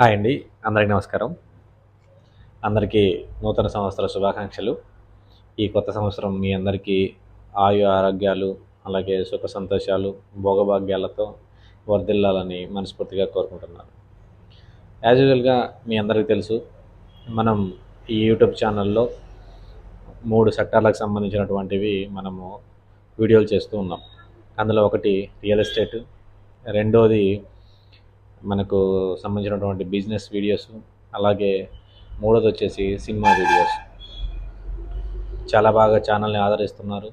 Hi అండి అందరికీ నమస్కారం. అందరికీ నూతన సంవత్సర శుభాకాంక్షలు. ఈ కొత్త సంవత్సరం మీ అందరికీ ఆయు ఆరోగ్యాలు అలాగే సుఖ సంతోషాలు భోగభాగ్యాలతో వర్ధిల్లాలని మనస్ఫూర్తిగా కోరుకుంటున్నాను. యాజ్ యూజువల్గా మీ అందరికీ తెలుసు మనం ఈ యూట్యూబ్ ఛానల్లో మూడు సెక్టార్లకు సంబంధించినటువంటివి మనము వీడియోలు చేస్తూ ఉన్నాం. అందులో ఒకటి రియల్ ఎస్టేట్ రెండోది మనకు సంబంధించినటువంటి బిజినెస్ వీడియోస్ అలాగే మూడోది వచ్చేసి సినిమా వీడియోస్ చాలా బాగా ఛానల్ని ఆదరిస్తున్నారు.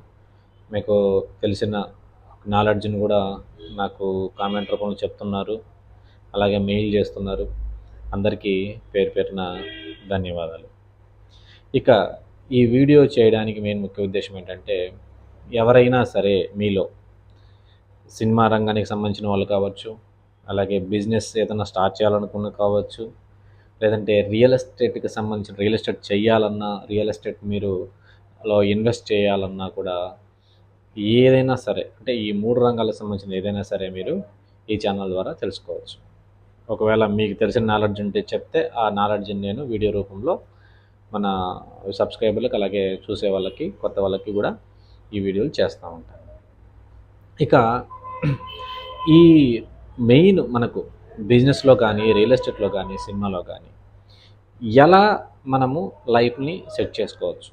మీకు తెలిసిన నాలెడ్జ్ని కూడా నాకు కామెంట్ రూపంలో చెప్తున్నారు. అలాగే మెయిల్ చేస్తున్నారు. అందరికీ పేరు పేరున ధన్యవాదాలు. ఇక ఈ వీడియో చేయడానికి మెయిన్ ముఖ్య ఉద్దేశం ఏంటంటే ఎవరైనా సరే మీలో సినిమా రంగానికి సంబంధించిన వాళ్ళు కావచ్చు అలాగే బిజినెస్ ఏదైనా స్టార్ట్ చేయాలనుకున్న కావచ్చు లేదంటే రియల్ ఎస్టేట్కి సంబంధించిన రియల్ ఎస్టేట్ చేయాలన్నా రియల్ ఎస్టేట్ మీరు లో ఇన్వెస్ట్ చేయాలన్నా కూడా ఏదైనా సరే అంటే ఈ మూడు రంగాలకు సంబంధించిన ఏదైనా సరే మీరు ఈ ఛానల్ ద్వారా తెలుసుకోవచ్చు. ఒకవేళ మీకు తెలిసిన నాలెడ్జ్ ఉంటే చెప్తే ఆ నాలెడ్జ్ని నేను వీడియో రూపంలో మన సబ్స్క్రైబర్లకు అలాగే చూసే వాళ్ళకి కొత్త వాళ్ళకి కూడా ఈ వీడియోలు చేస్తూ ఉంటాను. ఇక ఈ మెయిన్ మనకు బిజినెస్లో కానీ రియల్ ఎస్టేట్లో కానీ సినిమాలో కానీ ఎలా మనము లైఫ్ని సెట్ చేసుకోవచ్చు?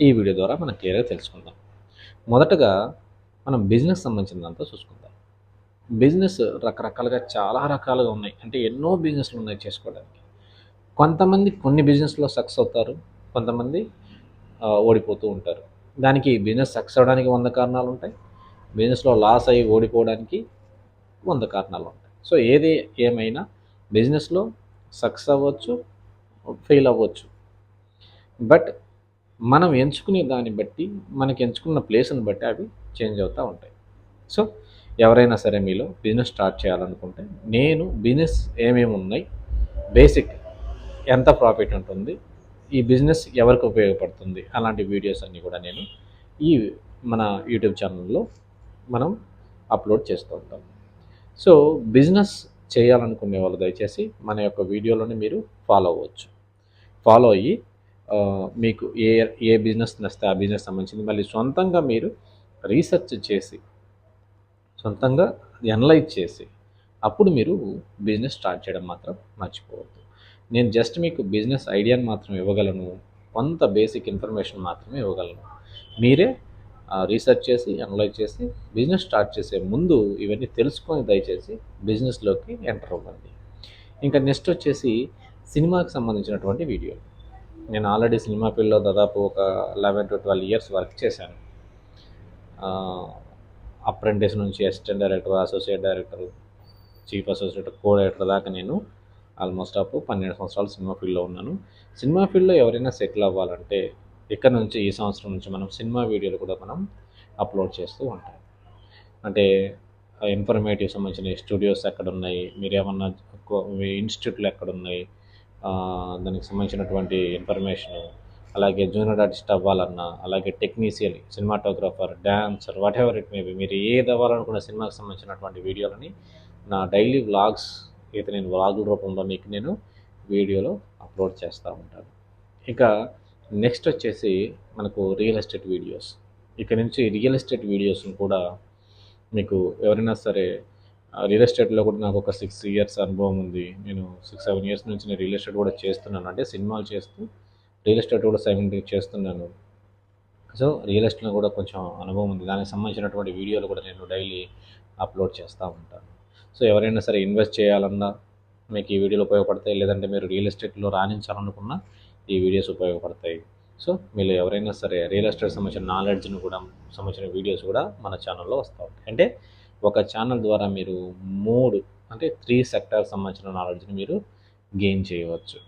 ఈ వీడియో ద్వారా మనం క్లియర్గా తెలుసుకుందాం. మొదటగా మనం బిజినెస్ సంబంధించినంతా చూసుకుందాం. బిజినెస్ రకరకాలుగా చాలా రకాలుగా ఉన్నాయి. అంటే ఎన్నో బిజినెస్లు ఉన్నాయి చేసుకోవడానికి. కొంతమంది కొన్ని బిజినెస్లో సక్సెస్ అవుతారు కొంతమంది ఓడిపోతూ ఉంటారు. దానికి బిజినెస్ సక్సెస్ అవడానికి వంద కారణాలు ఉంటాయి. బిజినెస్లో లాస్ అయ్యి ఓడిపోవడానికి వంద కారణాలు ఉంటాయి. సో ఏది ఏమైనా బిజినెస్లో సక్సెస్ అవ్వచ్చు ఫెయిల్ అవ్వచ్చు. బట్ మనం ఎంచుకునే దాన్ని బట్టి మనకి ఎంచుకున్న ప్లేస్ని బట్టి అవి చేంజ్ అవుతూ ఉంటాయి. సో ఎవరైనా సరే మీలో బిజినెస్ స్టార్ట్ చేయాలనుకుంటే నేను బిజినెస్ ఏమేమి ఉన్నాయి బేసిక్ ఎంత ప్రాఫిట్ ఉంటుంది ఈ బిజినెస్ ఎవరికి ఉపయోగపడుతుంది అలాంటి వీడియోస్ అన్నీ కూడా నేను ఈ మన యూట్యూబ్ ఛానల్లో మనం అప్లోడ్ చేస్తూ ఉంటాం. సో బిజినెస్ చేయాలనుకునే వాళ్ళు దయచేసి మన యొక్క వీడియోలోనే మీరు ఫాలో అవ్వచ్చు. ఫాలో అయ్యి మీకు ఏ ఏ బిజినెస్ నచ్చితే ఆ బిజినెస్ సంబంధించింది మళ్ళీ సొంతంగా మీరు రీసెర్చ్ చేసి సొంతంగా అనలైజ్ చేసి అప్పుడు మీరు బిజినెస్ స్టార్ట్ చేయడం మాత్రం మర్చిపోవద్దు. నేను జస్ట్ మీకు బిజినెస్ ఐడియాని మాత్రం ఇవ్వగలను. కొంత బేసిక్ ఇన్ఫర్మేషన్ మాత్రమే ఇవ్వగలను. మీరే రీసెర్చ్ చేసి అనలైజ్ చేసి బిజినెస్ స్టార్ట్ చేసే ముందు ఇవన్నీ తెలుసుకొని దయచేసి బిజినెస్లోకి ఎంటర్ అవ్వండి. ఇంకా నెక్స్ట్ వచ్చేసి సినిమాకి సంబంధించినటువంటి వీడియో నేను ఆల్రెడీ సినిమా ఫీల్డ్లో దాదాపు ఒక eleven to twelve years work చేశాను. అప్రెంటిస్ నుంచి assistant director associate director chief associate co director దాకా నేను ఆల్మోస్ట్ అప్ పన్నెండు సంవత్సరాలు సినిమా ఫీల్డ్లో ఉన్నాను. సినిమా ఫీల్డ్లో ఎవరైనా సెటిల్ అవ్వాలంటే ఇక్కడ నుంచి ఈ సంవత్సరం నుంచి మనం సినిమా వీడియోలు కూడా మనం అప్లోడ్ చేస్తూ ఉంటాం. అంటే ఇన్ఫర్మేటివ్ సంబంధించిన స్టూడియోస్ ఎక్కడ ఉన్నాయి మీరు ఏమన్నా మీ ఇన్స్టిట్యూట్లు ఎక్కడ ఉన్నాయి దానికి సంబంధించినటువంటి ఇన్ఫర్మేషన్ అలాగే జూనియర్ ఆర్టిస్ట్ అవ్వాలన్నా అలాగే technician cinematographer dancer whatever it maybe మీరు ఏది అవ్వాలనుకున్న సినిమాకి సంబంధించినటువంటి వీడియోలని నా డైలీ వ్లాగ్స్ అయితే నేను వ్లాగుల రూపంలో మీకు నేను వీడియోలో అప్లోడ్ చేస్తూ ఉంటాను. ఇక నెక్స్ట్ వచ్చేసి మనకు రియల్ ఎస్టేట్ వీడియోస్ ఇక్కడ నుంచి రియల్ ఎస్టేట్ వీడియోస్ని కూడా మీకు ఎవరైనా సరే రియల్ ఎస్టేట్లో కూడా నాకు ఒక సిక్స్ ఇయర్స్ అనుభవం ఉంది. నేను సిక్స్ సెవెన్ ఇయర్స్ నుంచి నేను రియల్ ఎస్టేట్ కూడా చేస్తున్నాను. అంటే సినిమాలు చేస్తూ రియల్ ఎస్టేట్ కూడా సెవెన్ చేస్తున్నాను. సో రియల్ ఎస్టేట్లో కూడా కొంచెం అనుభవం ఉంది. దానికి సంబంధించినటువంటి వీడియోలు కూడా నేను డైలీ అప్లోడ్ చేస్తూ ఉంటాను. సో ఎవరైనా సరే ఇన్వెస్ట్ చేయాలన్నా మీకు ఈ వీడియోలు ఉపయోగపడతాయి. లేదంటే మీరు రియల్ ఎస్టేట్లో రాణించాలనుకున్నా ఈ వీడియోస్ ఉపయోగపడతాయి. సో మీరు ఎవరైనా సరే రియల్ ఎస్టేట్ సంబంధించిన నాలెడ్జ్ని కూడా సంబంధించిన వీడియోస్ కూడా మన ఛానల్లో వస్తూ ఉంటాయి అంటే ఒక ఛానల్ ద్వారా మీరు మూడు అంటే త్రీ సెక్టార్ సంబంధించిన నాలెడ్జ్ని మీరు గెయిన్ చేయవచ్చు.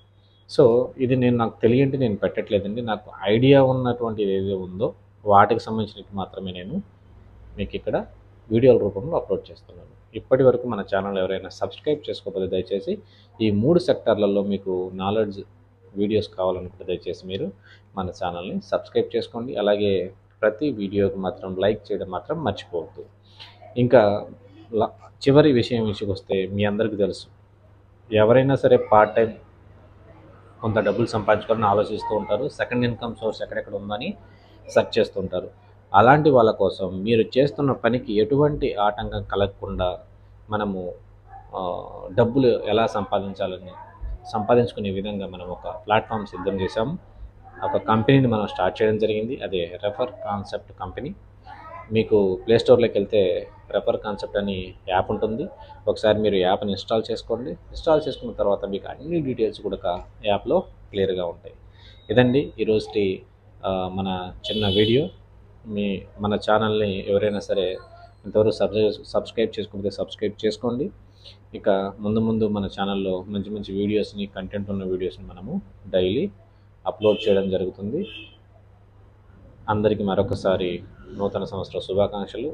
సో ఇది నేను నాకు తెలియంటే నేను పెట్టట్లేదండి. నాకు ఐడియా ఉన్నటువంటి ఏదైతే ఉందో వాటికి సంబంధించినవి మాత్రమే నేను మీకు ఇక్కడ వీడియోల రూపంలో అప్లోడ్ చేస్తున్నాను. ఇప్పటి వరకు మన ఛానల్ ఎవరైనా సబ్స్క్రైబ్ చేసుకోకపోతే దయచేసి ఈ మూడు సెక్టార్లలో మీకు నాలెడ్జ్ వీడియోస్ కావాలనుకుంటే దయచేసి మీరు మన ఛానల్ని సబ్స్క్రైబ్ చేసుకోండి. అలాగే ప్రతి వీడియోకి మాత్రం లైక్ చేయడం మాత్రం మర్చిపోవద్దు. ఇంకా చివరి విషయం విషయకు వస్తే మీ అందరికీ తెలుసు. ఎవరైనా సరే పార్ట్ టైం కొంత డబ్బులు సంపాదించుకోవాలని ఆలోచిస్తూ ఉంటారు. సెకండ్ ఇన్కమ్ సోర్స్ ఎక్కడెక్కడ ఉందని సెర్చ్ చేస్తుంటారు అలాంటి వాళ్ళ కోసం మీరు చేస్తున్న పనికి ఎటువంటి ఆటంకం కలగకుండా మనము డబ్బులు ఎలా సంపాదించాలని సంపాదించుకునే విధంగా మనం ఒక ప్లాట్ఫామ్ సిద్ధం చేసాము ఒక కంపెనీని మనం స్టార్ట్ చేయడం జరిగింది. అదే రెఫర్ కాన్సెప్ట్ కంపెనీ మీకు ప్లే స్టోర్లోకి వెళ్తే రెఫర్ కాన్సెప్ట్ అని యాప్ ఉంటుంది. ఒకసారి మీరు యాప్ని ఇన్స్టాల్ చేసుకోండి. ఇన్స్టాల్ చేసుకున్న తర్వాత మీకు అన్ని డీటెయిల్స్ కూడా యాప్లో క్లియర్గా ఉంటాయి. ఇదండి ఈరోజుటి మన చిన్న వీడియో. మీ మన ఛానల్ని ఎవరైనా సరే ఇంతవరకు సబ్స్క్రైబ్ సబ్స్క్రైబ్ చేసుకుంటే సబ్స్క్రైబ్ చేసుకోండి. ఇక ముందు ముందు మన ఛానల్లో మంచి మంచి వీడియోస్ని కంటెంట్ ఉన్న వీడియోస్ని మనము డైలీ అప్లోడ్ చేయడం జరుగుతుంది. అందరికీ మరొకసారి నూతన సంవత్సర శుభాకాంక్షలు.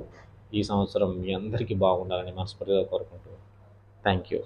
ఈ సంవత్సరం మీ అందరికీ బాగుండాలని మనస్ఫూర్తిగా కోరుకుంటున్నాను థ్యాంక్ యూ